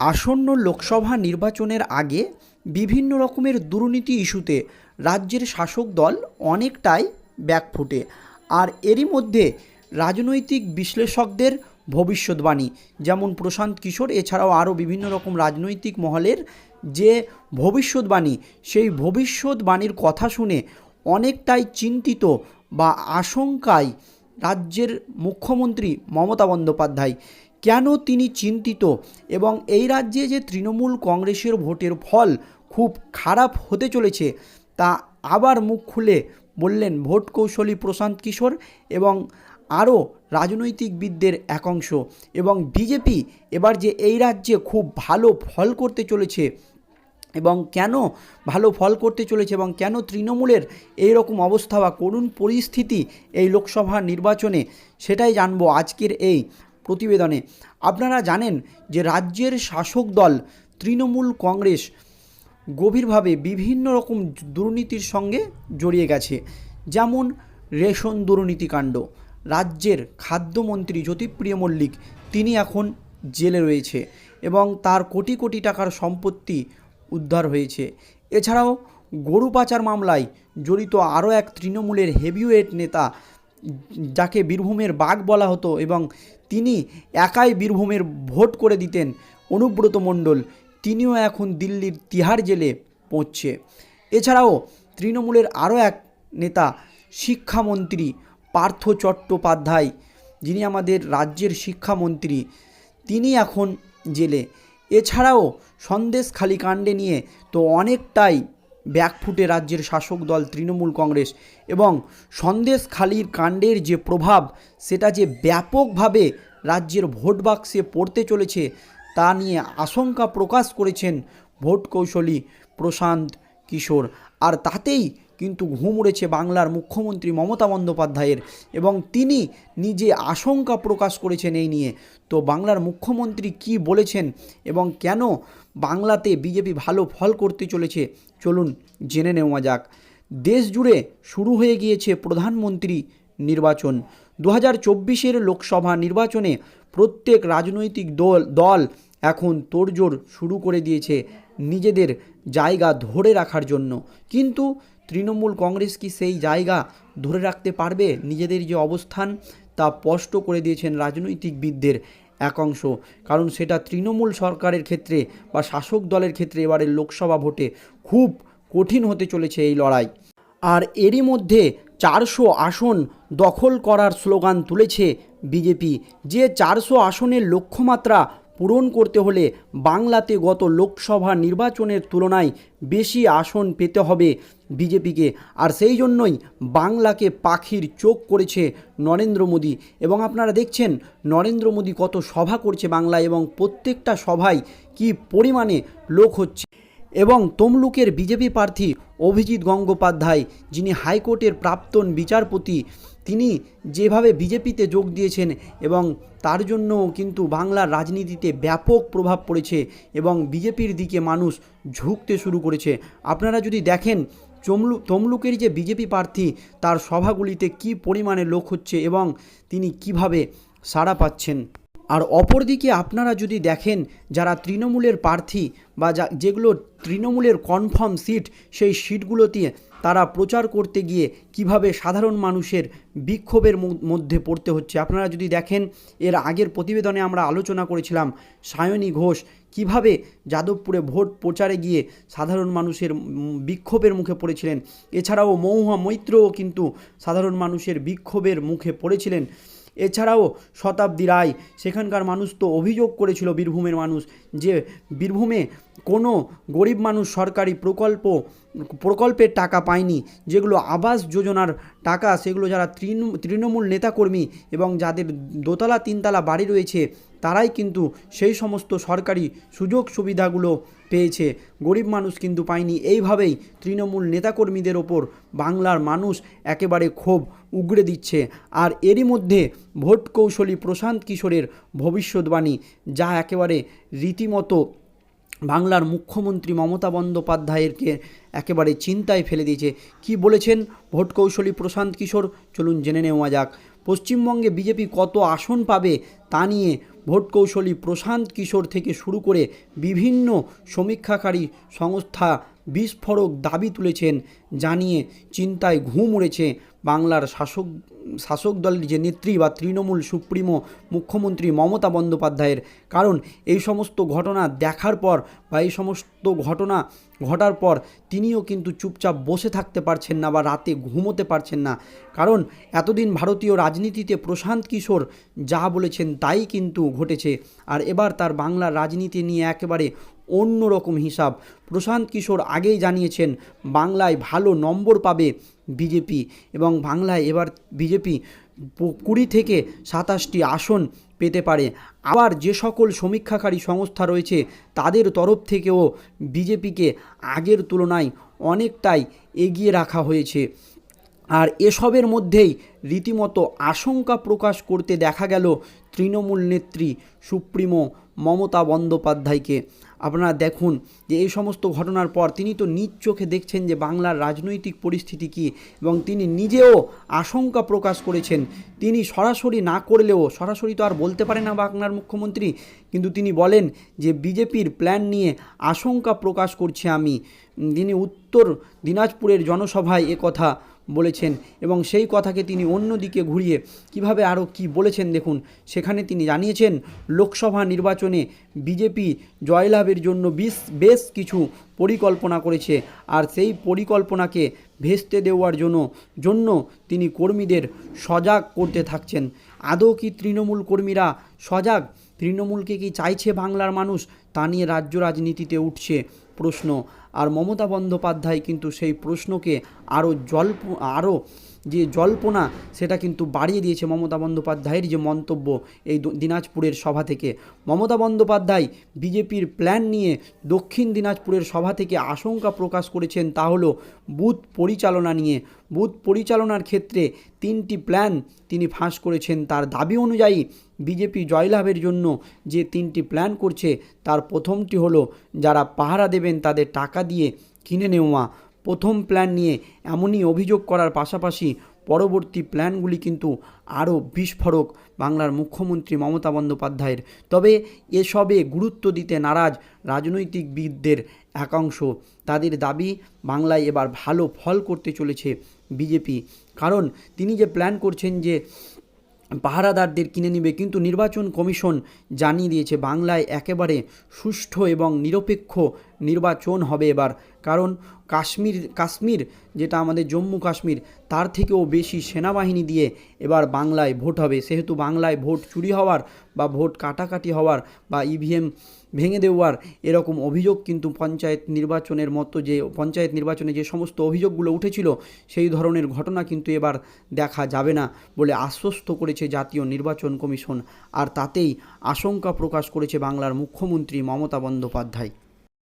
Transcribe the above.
আসন্ন লোকসভা নির্বাচনের আগে বিভিন্ন রকমের দুর্নীতি ইস্যুতে রাজ্যের শাসক দল অনেকটাই ব্যাকফুটে। আর এরই মধ্যে রাজনৈতিক বিশ্লেষকদের ভবিষ্যৎবাণী, যেমন প্রশান্ত কিশোর, এছাড়াও আরও বিভিন্ন রকম রাজনৈতিক মহলের যে ভবিষ্যৎবাণী, সেই ভবিষ্যৎবাণীর কথা শুনে অনেকটাই চিন্তিত বা আশঙ্কায় রাজ্যের মুখ্যমন্ত্রী মমতা বন্দ্যোপাধ্যায়। কেন তিনি চিন্তিত? এবং এই রাজ্যে যে তৃণমূল কংগ্রেসের ভোটের ফল খুব খারাপ হতে চলেছে, তা আবার মুখ খুলে বললেন ভোট কৌশলী প্রশান্ত কিশোর এবং আরও রাজনৈতিকবিদদের একাংশ। এবং বিজেপি এবার যে এই রাজ্যে খুব ভালো ফল করতে চলেছে এবং কেন ভালো ফল করতে চলেছে এবং কেন তৃণমূলের এই রকম অবস্থা বা করুণ পরিস্থিতি এই লোকসভা নির্বাচনে, সেটাই জানব আজকের এই প্রতিবেদনে। আপনারা জানেন যে রাজ্যের শাসক দল তৃণমূল কংগ্রেস গভীরভাবে বিভিন্ন রকম দুর্নীতির সঙ্গে জড়িয়ে গেছে। যেমন রেশন দুর্নীতিকাণ্ড রাজ্যের খাদ্যমন্ত্রী জ্যোতিপ্রিয় মল্লিক তিনি এখন জেলে রয়েছে এবং তার কোটি কোটি টাকার সম্পত্তি উদ্ধার হয়েছে। এছাড়াও গরু পাচার মামলায় জড়িত আরও এক তৃণমূলের হেভিওয়েট নেতা, যাকে বীরভূমের বাঘ বলা হতো এবং তিনি একাই বীরভূমের ভোট করে দিতেন, অনুব্রত মণ্ডল। তিনিও এখন দিল্লির তিহার জেলে পৌঁছছে এছাড়াও তৃণমূলের আরও এক নেতা, শিক্ষামন্ত্রী পার্থ চট্টোপাধ্যায়, যিনি আমাদের রাজ্যের শিক্ষামন্ত্রী, তিনি এখন জেলে। এছাড়াও সন্দেশখালী কাণ্ডে নিয়ে তো অনেকটাই ব্যাকফুটে রাজ্যের শাসক দল তৃণমূল কংগ্রেস এবং সন্দেশ খালির কাণ্ডের যে প্রভাব, সেটা যে ব্যাপকভাবে রাজ্যের ভোট বাক্সে পড়তে চলেছে, তা নিয়ে আশঙ্কা প্রকাশ করেছেন ভোট কৌশলী প্রশান্ত কিশোর। আর তাতেই কিন্তু ঘুম উড়েছে বাংলার মুখ্যমন্ত্রী মমতা বন্দ্যোপাধ্যায়ের এবং তিনি নিজে আশঙ্কা প্রকাশ করেছেন এই নিয়ে। তো বাংলার মুখ্যমন্ত্রী কি বলেছেন এবং কেন বাংলাতে বিজেপি ভালো ফল করতে চলেছে, চলুন জেনে নেওয়া যাক। দেশ জুড়ে শুরু হয়ে গিয়েছে প্রধানমন্ত্রী নির্বাচন। দু হাজার লোকসভা নির্বাচনে প্রত্যেক রাজনৈতিক দল দল এখন তোড়জোড় শুরু করে দিয়েছে নিজেদের জায়গা ধরে রাখার জন্য। কিন্তু তৃণমূল কংগ্রেস কি সেই জায়গা ধরে রাখতে পারবে? নিজেদের যে অবস্থান, তা স্পষ্ট করে দিয়েছেন রাজনৈতিকবিদদের একাংশ। কারণ সেটা তৃণমূল সরকারের ক্ষেত্রে বা শাসক দলের ক্ষেত্রে এবারের লোকসভা ভোটে খুব কঠিন হতে চলেছে এই লড়াই। আর এরই মধ্যে চারশো আসন দখল করার স্লোগান তুলেছে বিজেপি। যে চারশো আসনের লক্ষ্যমাত্রা পূরণ করতে হলে বাংলাতে গত লোকসভা নির্বাচনের তুলনায় বেশি আসন পেতে হবে বিজেপিকে। আর সেই জন্যই বাংলাকে পাখির চোখ করেছে নরেন্দ্র মোদী। এবং আপনারা দেখছেন নরেন্দ্র মোদী কত সভা করছে বাংলায় এবং প্রত্যেকটা সভায় কি পরিমাণে লোক হচ্ছে। এবং তমলুকের বিজেপি প্রার্থী অভিজিৎ গঙ্গোপাধ্যায়, যিনি হাইকোর্টের প্রাক্তন বিচারপতি, তিনি যেভাবে বিজেপিতে যোগ দিয়েছেন এবং তার জন্য কিন্তু বাংলার রাজনীতিতে ব্যাপক প্রভাব পড়েছে এবং বিজেপির দিকে মানুষ ঝুঁকতে শুরু করেছে। আপনারা যদি দেখেন, চমলু, তমলুকের যে বিজেপি প্রার্থী, তার সভাগুলিতে কি পরিমাণে লোক হচ্ছে এবং তিনি কীভাবে সাড়া পাচ্ছেন? আর অপরদিকে আপনারা যদি দেখেন যারা তৃণমূলের প্রার্থী বা যা যেগুলো তৃণমূলের কনফার্ম সিট সেই সিটগুলোতে তারা প্রচার করতে গিয়ে কীভাবে সাধারণ মানুষের বিক্ষোভের মধ্যে পড়তে হচ্ছে। আপনারা যদি দেখেন, এর আগের প্রতিবেদনে আমরা আলোচনা করেছিলাম সায়নী ঘোষ কীভাবে যাদবপুরে ভোট প্রচারে গিয়ে সাধারণ মানুষের বিক্ষোভের মুখে পড়েছিলেন। এছাড়াও মৌহা মৈত্রও কিন্তু সাধারণ মানুষের বিক্ষোভের মুখে পড়েছিলেন। এছাড়াও শতাব্দী রায়, সেখানকার মানুষ তো অভিযোগ করেছিল বীরভূমের মানুষ যে বীরভূমে কোনো গরিব মানুষ সরকারি প্রকল্প, প্রকল্পের টাকা পায়নি, যেগুলো আবাস যোজনার টাকা, সেগুলো যারা তৃণ, তৃণমূল নেতাকর্মী এবং যাদের দোতলা, তিনতলা বাড়ি রয়েছে, তারাই কিন্তু সেই সমস্ত সরকারি সুযোগ সুবিধাগুলো পেয়েছে। গরিব মানুষ কিন্তু পায়নি। এইভাবেই তৃণমূল নেতাকর্মীদের ওপর বাংলার মানুষ একেবারে ক্ষোভ উগড়ে দিচ্ছে। আর এরই মধ্যে ভোট কৌশলী প্রশান্ত কিশোরের ভবিষ্যৎবাণী যা একেবারে রীতিমতো বাংলার মুখ্যমন্ত্রী মমতা বন্দ্যোপাধ্যায়েরকে একেবারে চিন্তায় ফেলে দিয়েছে। কি বলেছেন ভোট কৌশলী প্রশান্ত কিশোর? চলুন জেনে নেওয়া যাক। পশ্চিমবঙ্গে বিজেপি কত আসন পাবে তা নিয়ে ভোট কৌশলী প্রশান্ত কিশোর থেকে শুরু করে বিভিন্ন সমীক্ষাকারী সংস্থা বিস্ফোরক দাবি তুলেছেন, জানিয়ে চিন্তায় ঘুম উড়েছে বাংলার শাসক শাসক দলের যে নেত্রী বা তৃণমূল সুপ্রিমো মুখ্যমন্ত্রী মমতা বন্দ্যোপাধ্যায়ের কারণ, এই সমস্ত ঘটনা দেখার পর বা এই সমস্ত ঘটনা ঘটার পর তিনিও কিন্তু চুপচাপ বসে থাকতে পারছেন না বা রাতে ঘুমোতে পারছেন না। কারণ, এতদিন ভারতীয় রাজনীতিতে প্রশান্ত কিশোর যা বলেছেন তাই কিন্তু ঘটেছে। আর এবার তার বাংলার রাজনীতি নিয়ে একেবারে অন্য রকম হিসাব। প্রশান্ত কিশোর আগেই জানিয়েছেন, বাংলায় ভালো নম্বর পাবে বিজেপি এবং বাংলায় এবার বিজেপি কুড়ি থেকে সাতাশটি আসন পেতে পারে। আবার যে সকল সমীক্ষাকারী সংস্থা রয়েছে, তাদের তরফ থেকেও বিজেপিকে আগের তুলনায় অনেকটাই এগিয়ে রাখা হয়েছে। আর এসবের মধ্যেই রীতিমতো আশঙ্কা প্রকাশ করতে দেখা গেল তৃণমূল নেত্রী সুপ্রিমো মমতা বন্দ্যোপাধ্যায়কে। আপনারা দেখুন যে এই সমস্ত ঘটনার পর তিনি তো নিজ চোখে দেখছেন যে বাংলার রাজনৈতিক পরিস্থিতি কী এবং তিনি নিজেও আশঙ্কা প্রকাশ করেছেন। তিনি সরাসরি না করলেও, সরাসরি তো আর বলতে পারে না বাংলার মুখ্যমন্ত্রী, কিন্তু তিনি বলেন যে বিজেপির প্ল্যান নিয়ে আশঙ্কা প্রকাশ করছি আমি। তিনি উত্তর দিনাজপুরের জনসভায় কথা বলেছেন এবং সেই কথাকে তিনি অন্যদিকে ঘুরিয়ে কীভাবে আরও কি বলেছেন দেখুন, সেখানে তিনি জানিয়েছেন, লোকসভা নির্বাচনে বিজেপি জয়লাভের জন্য বিশ, বেশ কিছু পরিকল্পনা করেছে আর সেই পরিকল্পনাকে ভেস্তে দেওয়ার জন্য জন্য তিনি কর্মীদের সজাগ করতে থাকছেন। আদৌ কি তৃণমূল কর্মীরা সজাগ তৃণমূলকে কি চাইছে বাংলার মানুষ? তা নিয়ে রাজ্য রাজনীতিতে উঠছে প্রশ্ন। আর মমতা বন্দ্যোপাধ্যায় কিন্তু সেই প্রশ্নকে আরও জল আরও যে জল্পনা, সেটা কিন্তু বাড়িয়ে দিয়েছে মমতা বন্দ্যোপাধ্যায়ের যে মন্তব্য এই দিনাজপুরের সভা থেকে। মমতা বন্দ্যোপাধ্যায় বিজেপির প্ল্যান নিয়ে দক্ষিণ দিনাজপুরের সভা থেকে আশঙ্কা প্রকাশ করেছেন তা হলো বুথ পরিচালনা নিয়ে। বুথ পরিচালনার ক্ষেত্রে তিনটি প্ল্যান তিনি ফাঁস করেছেন। তার দাবি অনুযায়ী বিজেপি জয়লাভের জন্য যে তিনটি প্ল্যান করছে, তার প্রথমটি হলো যারা পাহারা দেবেন তাদের টাকা দিয়ে কিনে নেওয়া। প্রথম প্ল্যান নিয়ে এমনই অভিযোগ করার পাশাপাশি পরবর্তী প্ল্যানগুলি কিন্তু আরও বিস্ফোরক বাংলার মুখ্যমন্ত্রী মমতা বন্দ্যোপাধ্যায়ের। তবে এসবে গুরুত্ব দিতে নারাজ রাজনৈতিকবিদদের একাংশ। তাদের দাবি, বাংলায় এবার ভালো ফল করতে চলেছে বিজেপি। কারণ তিনি যে প্ল্যান করছেন যে পাহারাদারদের কিনে নেবে, কিন্তু নির্বাচন কমিশন জানিয়ে দিয়েছে, বাংলায় একেবারে সুষ্ঠু এবং নিরপেক্ষ নির্বাচন হবে এবার। কারণ কাশ্মীর কাশ্মীর, যেটা আমাদের জম্মু কাশ্মীর, তার থেকেও বেশি সেনাবাহিনী দিয়ে এবার বাংলায় ভোট হবে। সেহেতু বাংলায় ভোট চুরি হওয়ার বা ভোট কাটাকাটি হওয়ার বা ইভিএম ভেঙে দেওয়ার এরকম অভিযোগ কিন্তু পঞ্চায়েত নির্বাচনের মতো যে, পঞ্চায়েত নির্বাচনে যে সমস্ত অভিযোগগুলো উঠেছিল, সেই ধরনের ঘটনা কিন্তু এবার দেখা যাবে না বলে আশ্বস্ত করেছে জাতীয় নির্বাচন কমিশন। আর তাতেই আশঙ্কা প্রকাশ করেছে বাংলার মুখ্যমন্ত্রী মমতা বন্দ্যোপাধ্যায়।